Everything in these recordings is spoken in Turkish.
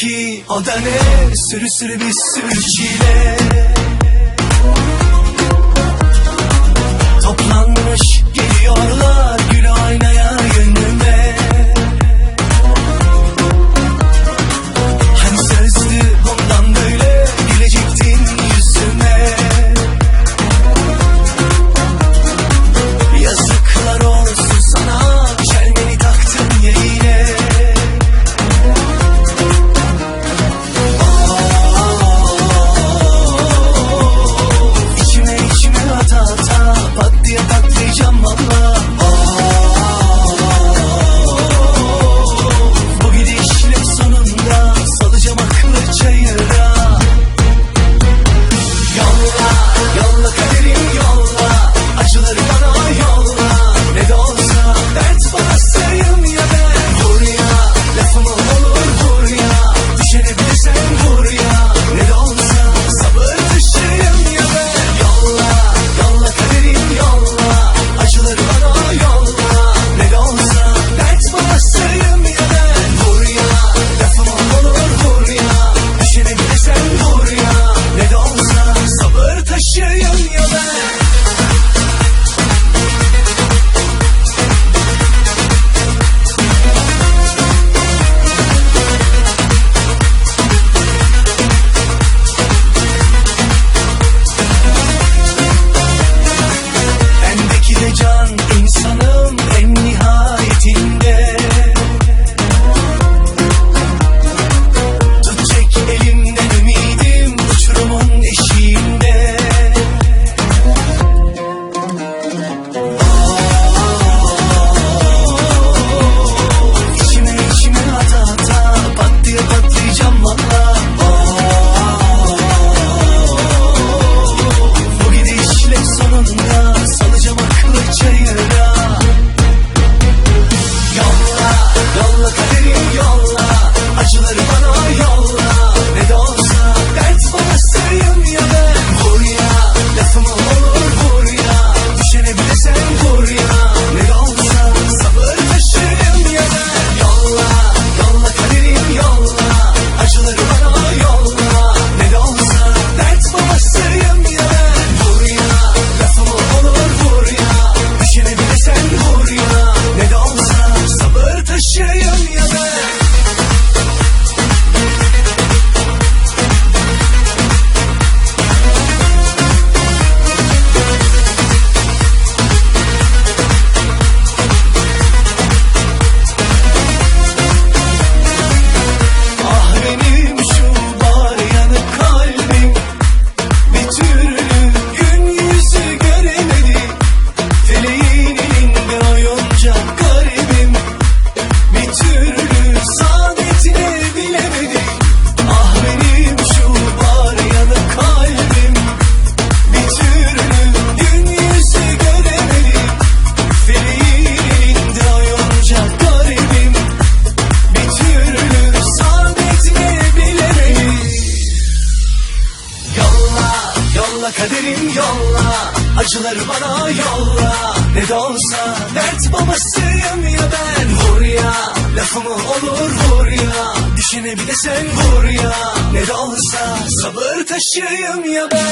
ki o da ne? Sürü sürü bir sürü çile. give me a bell.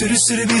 sürü sürü bir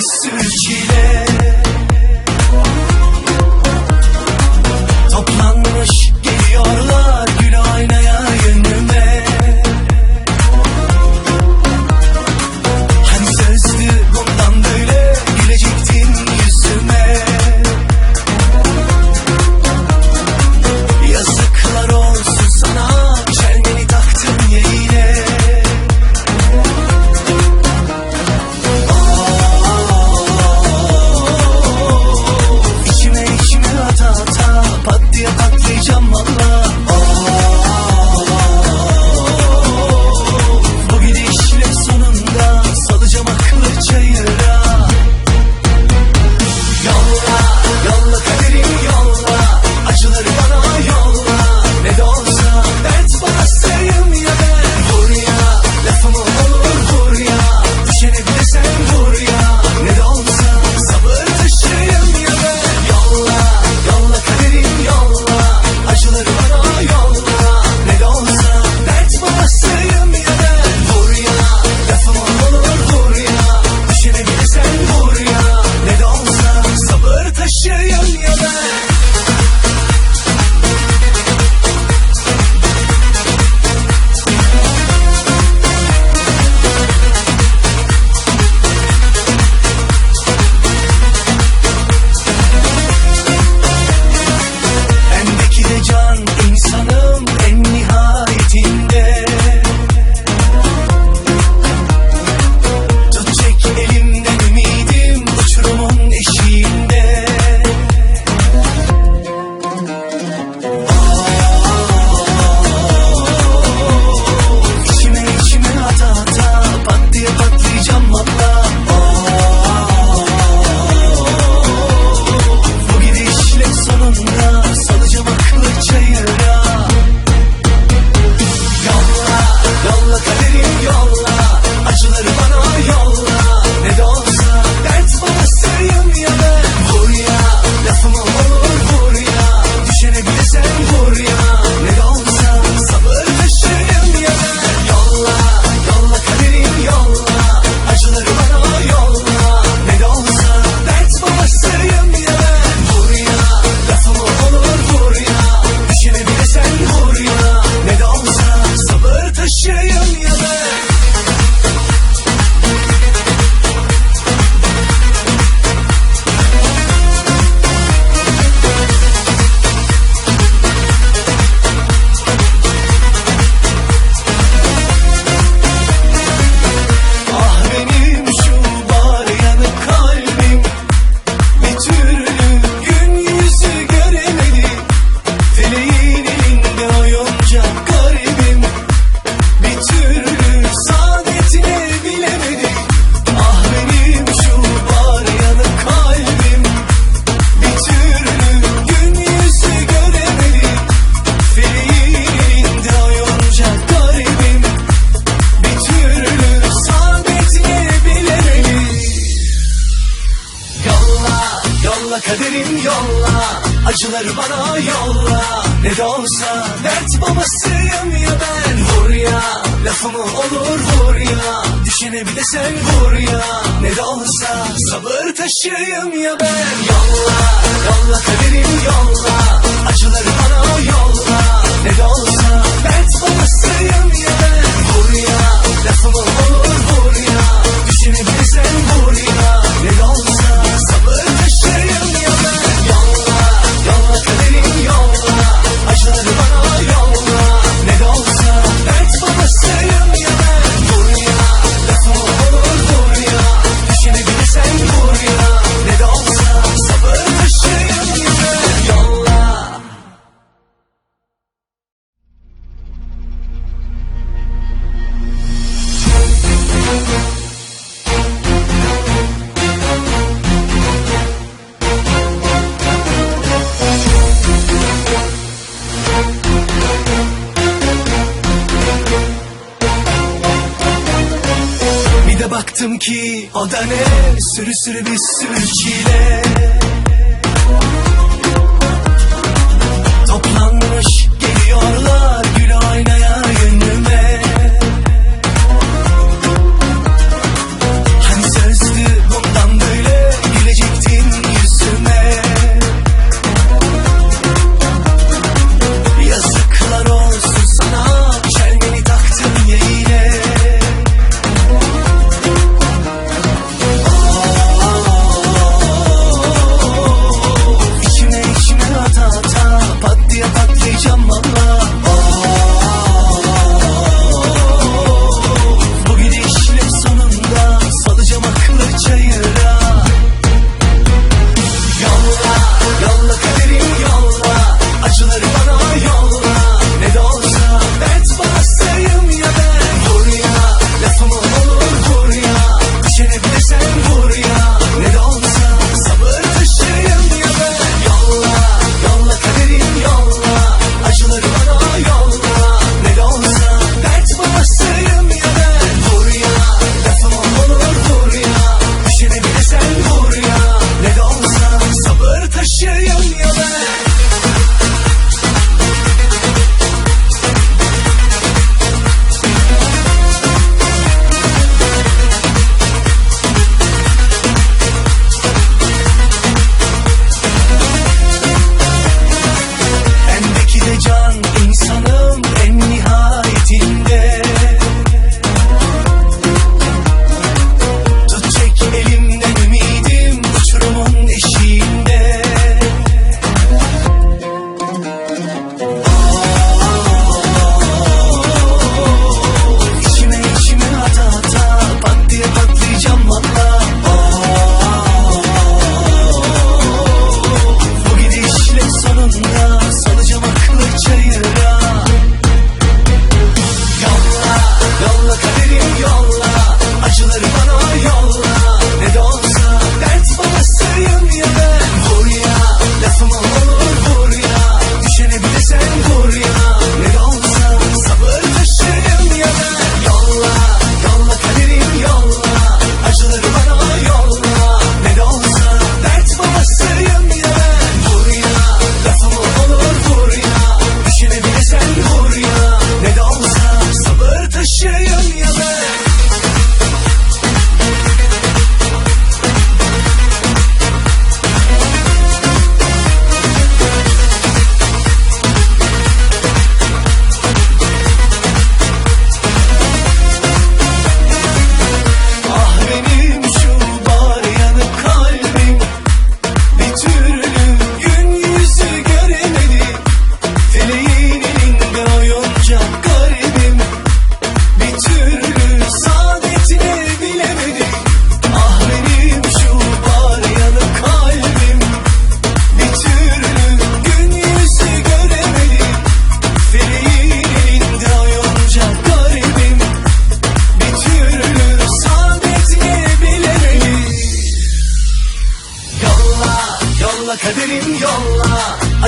Yolla Yolla kaderimi yolla. Acıları bana yolla. Ne de olsa ben babasıyım ya baktım ki o da ne? Sürü sürü bir sürü çile Toplanmış geliyorlar.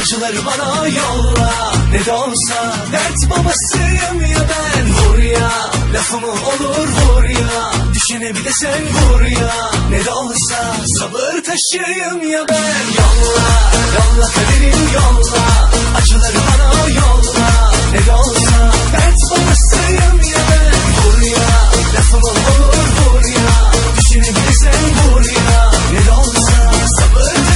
acıları bana yolla. Ne de olsa dert babasıyım ya ben. Vur ya lafımı olur vur ya. Düşene bir de sen vur ya. Ne de olsa sabır taşıyım ya ben. Yolla yolla kaderim yolla. Acıları bana yolla. Ne de olsa dert babasıyım ya ben. Vur ya lafımı olur vur ya. Düşene bir de sen vur ya. Ne de olsa sabır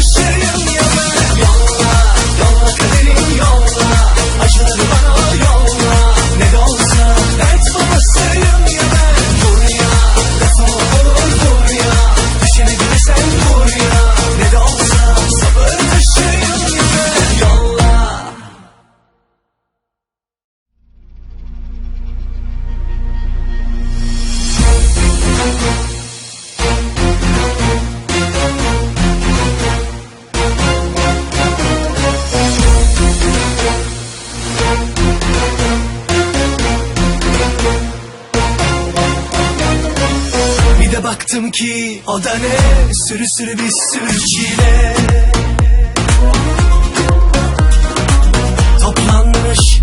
Baktım ki o da ne? Sürü sürü bir sürü çile. Toplanmış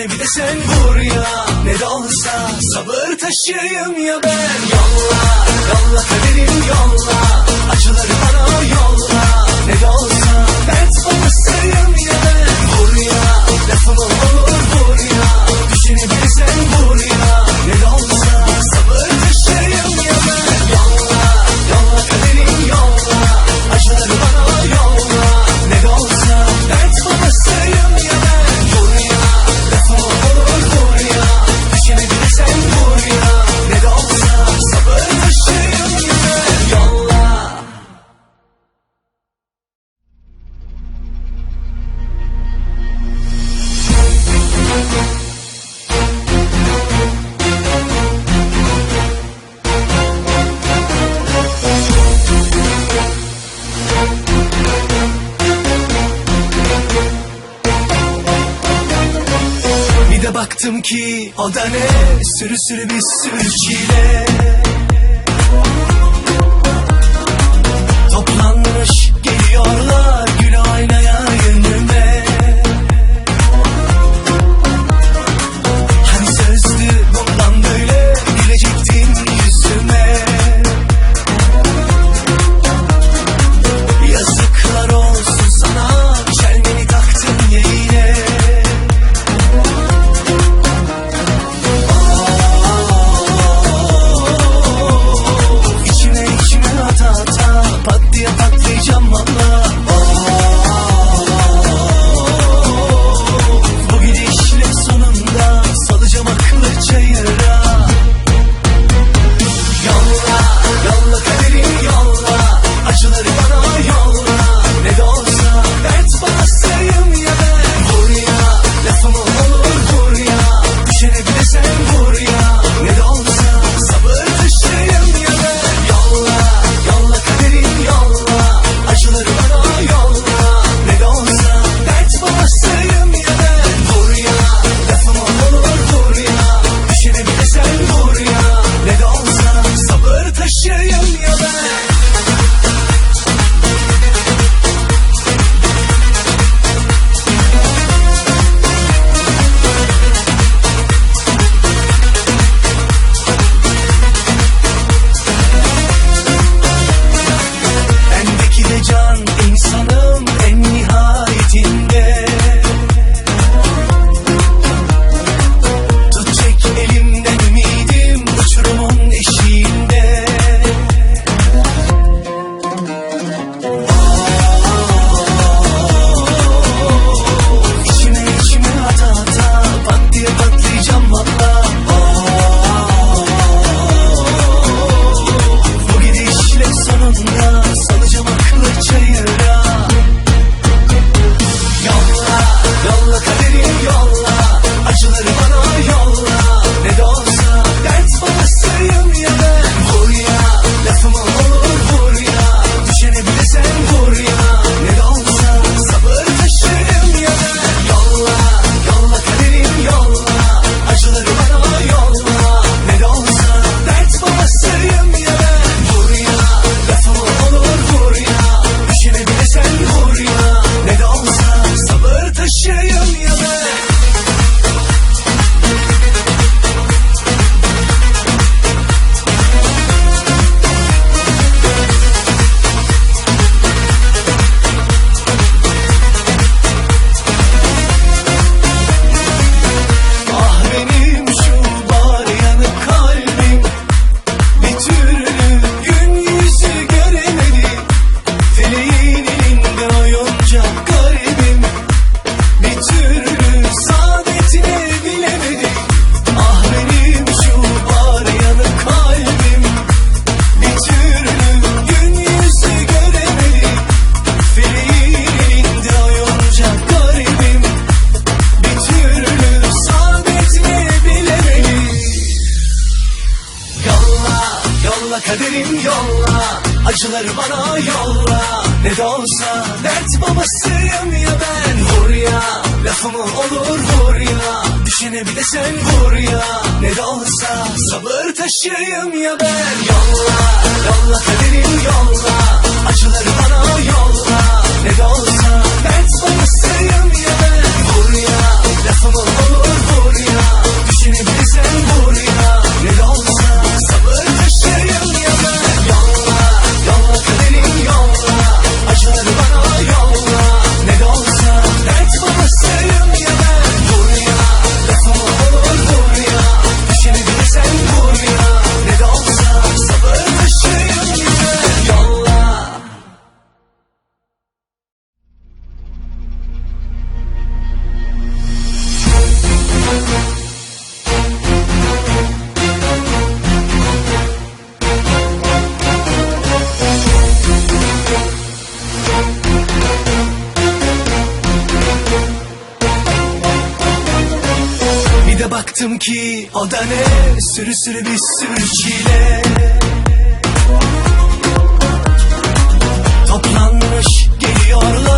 ne bir de sen vur ya. Ne de olsa sabır taşıyım ya ben. Yolla, yolla kaderim yolla. Acıları bana yolla. Ne de olsa ben sana babasıyım ya ben. Vur ya lafımı O da ne? Sürü sürü bir sürü ben Yolla, yolla kaderim yolla. Acıları bana yolla. Ne de olsa ben sana sarıyım ya de baktım ki o da ne? Sürü sürü bir sürü çile. Toplanmış geliyorlar.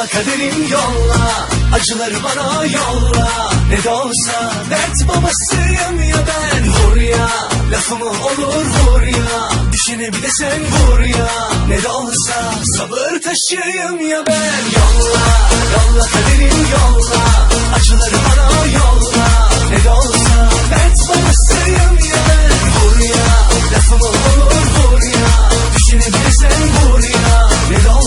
Yolla kaderim yolla Acıları bana yolla. Ne de olsa dert babasıyım ya ben Vur ya. Lafımı olur vur ya. Düşene bir de sen vur ya. Ne de olsa sabır taşıyım ya ben. Yolla yolla kaderim yolla Acıları bana yolla. Ne de olsa dert babasıyım ya ben Vur ya. Lafımı olur vur ya. Düşene bir de sen vur ya. Ne de olsa